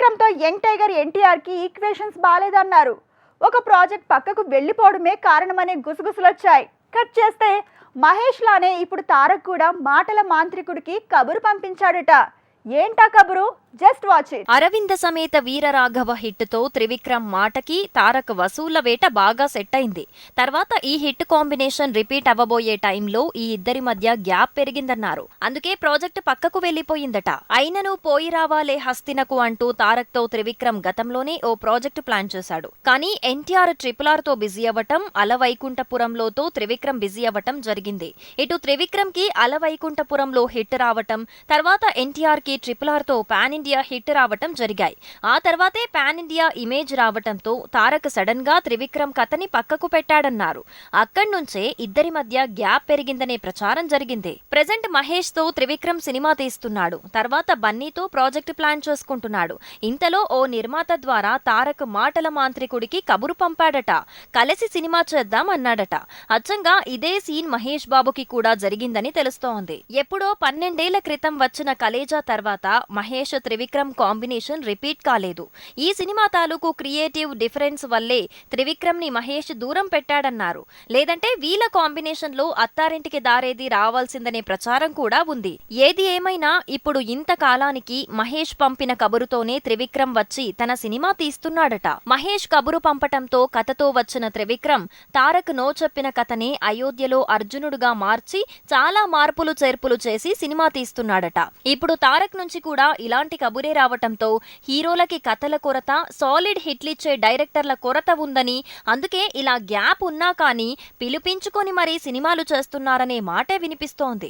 త్రివిక్రమ్తో young tiger ఎన్టీఆర్కి equations బాలేదన్నారు. ఒక ప్రాజెక్ట్ పక్కకు వెళ్ళిపోవడమే కారణమనే గుసగుసలొచ్చాయి. కట్ చేస్తే మహేష్ లానే ఇప్పుడు తారక్ కూడా మాటల మాంత్రికుడికి కబురు పంపించాడట. ఏంటా కబురు? Just watch it. Aravinda Sametha Veeraraghava హిట్తో Trivikram మాటకి తారక్ వసూళ్ళ వేట బాగా సెట్ అయింది. తర్వాత ఈ హిట్ కాంబినేషన్ రిపీట్ అవ్వబోయే టైంలో ఈ ఇద్దరి మధ్య గ్యాప్ పెరిగిందన్నారు. అందుకే ప్రాజెక్ట్ పక్కకు వెళ్ళిపోయిందట అయినను పోయి రావాలే హస్తినకు అంటూ తారక్తో త్రివిక్రమ్ గతంలోనే ఓ ప్రాజెక్ట్ ప్లాన్ చేశాడు. కానీ ఎన్టీఆర్ ట్రిపుల్ ఆర్తో బిజీ అవ్వటం అలవైకుంఠపురంలోతో త్రివిక్రమ్ బిజీ అవ్వటం జరిగింది. ఇటు త్రివిక్రమ్కి అలవైకుంఠపురంలో హిట్ రావటం తర్వాత ఎన్టీఆర్ కి ట్రిపుల్ ఆర్తో పాన్ ఇండియా హిట్ రావటం జరిగాయి. ఆ తర్వాతే పాన్ ఇండియా ఇమేజ్ రావటంతో తారక్ సడన్గా త్రివిక్రమ్ కథని పక్కకు పెట్టాడన్నారు. అక్కడి నుంచే ఇద్దరి మధ్య గ్యాప్ పెరిగిందనే ప్రచారం జరిగింది. ప్రజెంట్ మహేష్తో త్రివిక్రమ్ సినిమా తీస్తున్నాడు. తర్వాత బన్నీతో ప్రాజెక్ట్ ప్లాన్ చేసుకుంటున్నాడు. ఇంతలో ఓ నిర్మాత ద్వారా తారక్ మాటల మాంత్రికుడికి కబురు పంపాడట. కలిసి సినిమా చేద్దాం అన్నాడట. అచ్చంగా ఇదే సీన్ మహేష్ బాబుకి కూడా జరిగిందని తెలుస్తోంది. ఎప్పుడో పన్నెండేళ్ళ క్రితం వచ్చిన కలేజా తర్వాత మహేష్ త్రివిక్రమ్ కాంబినేషన్ రిపీట్ కాలేదు. ఈ సినిమా తాలూకు క్రియేటివ్ డిఫరెన్స్ వల్లే త్రివిక్రమ్ని మహేష్ దూరం పెట్టాడన్నారు. లేదంటే వీళ్ళ కాంబినేషన్లో అత్తారింటికి దారేది రావాల్సిందనే ప్రచారం కూడా ఉంది. ఏది ఏమైనా ఇప్పుడు ఇంత కాలానికి మహేష్ పంపిన కబురుతోనే త్రివిక్రమ్ వచ్చి తన సినిమా తీస్తున్నాడట. మహేష్ కబురు పంపటంతో కథతో వచ్చిన త్రివిక్రమ్ తారక్ నో చెప్పిన కథనే అయోధ్యలో అర్జునుడుగా మార్చి చాలా మార్పులు చేర్పులు చేసి సినిమా తీస్తున్నాడట. ఇప్పుడు తారక్ నుంచి కూడా ఇలాంటి కబురే రావటంతో హీరోలకి కథల కొరత సాలిడ్ హిట్లిచ్చే డైరెక్టర్ల కొరత ఉందని అందుకే ఇలా గ్యాప్ ఉన్నా కానీ పిలిపించుకొని మరీ సినిమాలు చేస్తున్నారనే మాటే వినిపిస్తోంది.